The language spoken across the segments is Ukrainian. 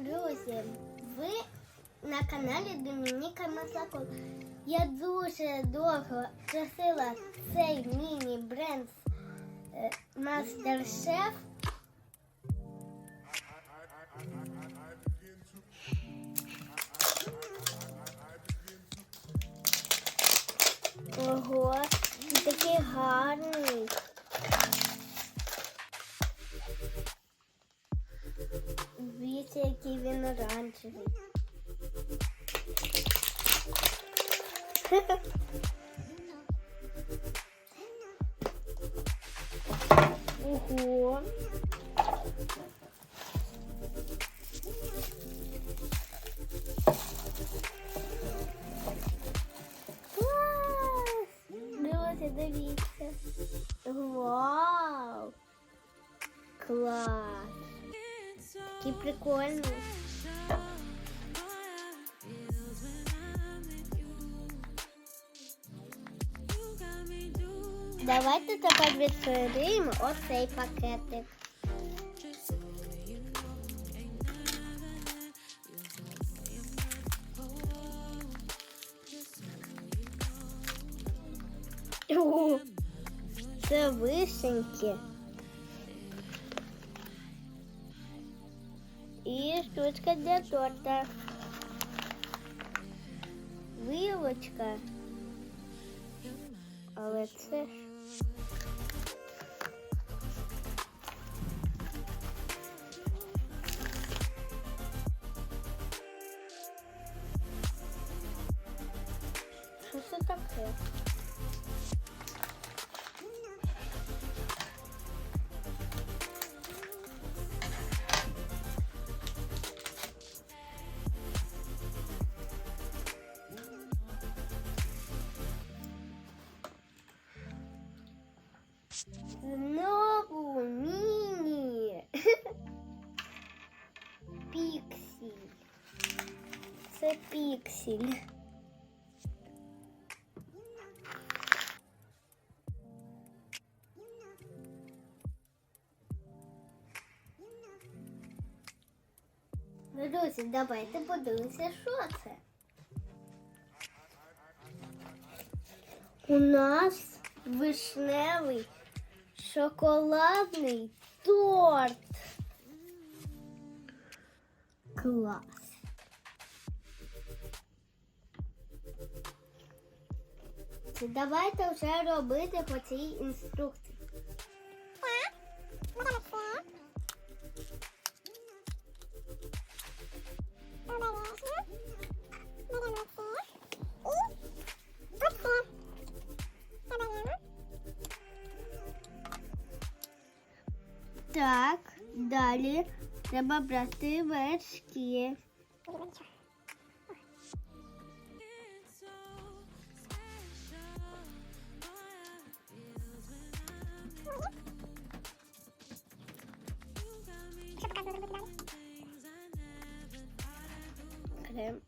Друзі, ви на каналі Домініка Маслаков. Я дуже довго просила цей міні-бренд Мастер-Шеф. Ого, він такий гарний. Дивіться, який він оранжевий. Ого. Клас! Друзі, дивіться. Вау! Клас! Такий прикольний. Давайте тепер відкриємо оцей пакетик. Це вишеньки. І штучка для торта. Вилочка. Але це ж. Що? Піксель. Це піксель. Друзі, давайте подивимося, що це. У нас вишневий шоколадний торт. Клас. Давайте вже робити по цій інструкції. Так, далі треба брати вершки. Крем.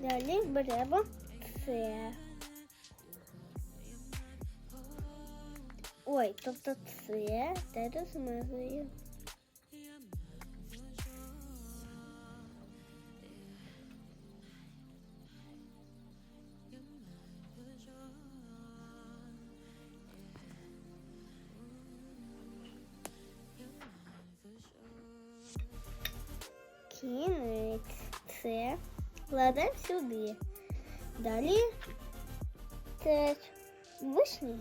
Далі беремо це. Ой, тобто це те розмазую. Це кладемо сюди. Далі теж вишні.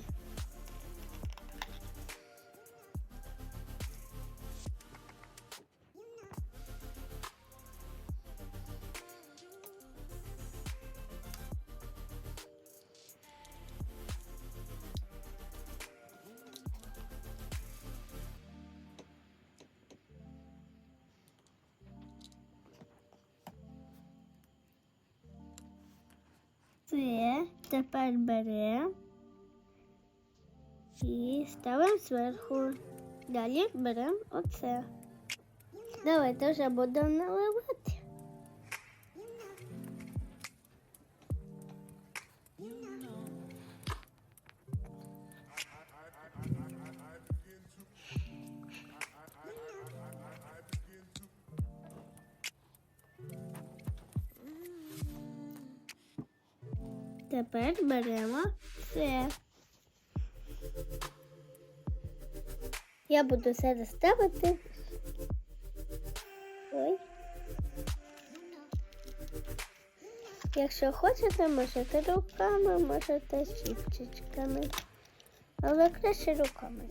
Це тепер беремо і ставимо зверху. Далі беремо оце. Давайте вже будемо наливати. Тепер беремо це. Я буду це ставити. Ой. Якщо хочете, можете руками, можете щіпчичками. Але краще руками.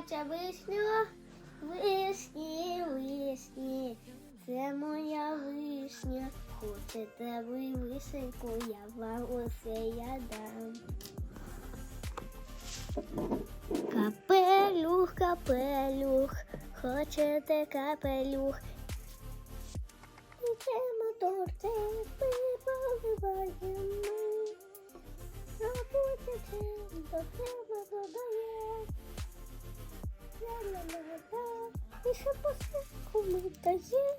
Ваша вишня, вишні, вишні, це моя вишня. Хочете ви вишеньку, я вам усе я дам. Капелюх, капелюх, хочете капелюх. І це мотор, це ми поливаємо. Забудьте до тебе додає. І ще посилку не дає.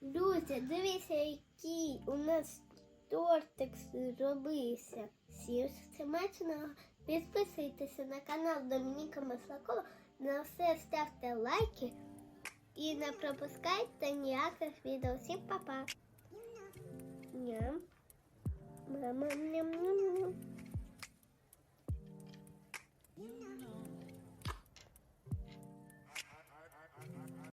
Друзі, дивіться, який у нас тортик зробився. Всім смачного. Підписуйтеся на канал Домініка Маслакова. На все ставте лайки і не пропускайте ніяких відео. Всім па-па. Ням. Мама, ням-ням-ням.